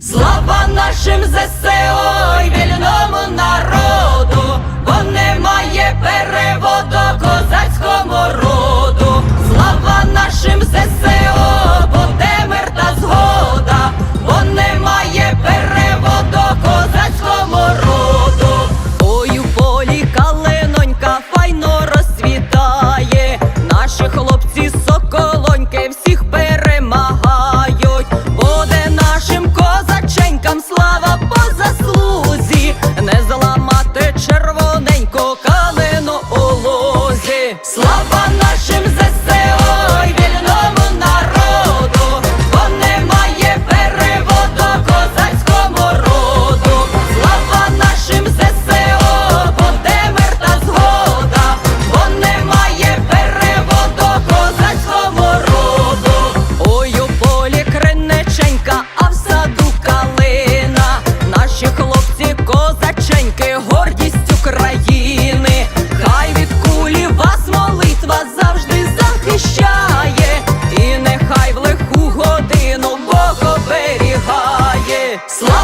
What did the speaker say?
Слава нашим ЗСО і вільному народу, бо немає переводу козацькому роду, слава нашим ЗСО slip. Слава!